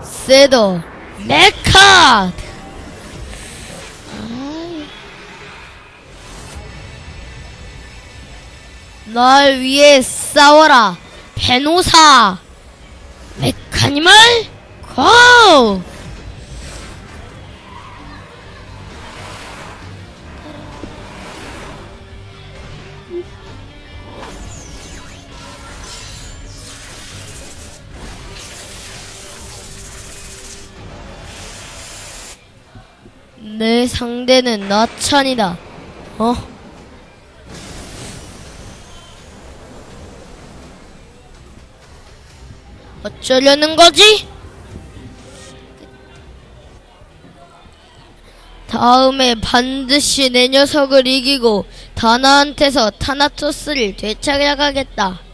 엑세더 메카 날 위해 싸워라 베노사! 메카니멀 고! 내 상대는 나찬이다. 어? 어쩌려는 거지? 다음에 반드시 내 녀석을 이기고 다나한테서 타나토스를 되찾아가겠다.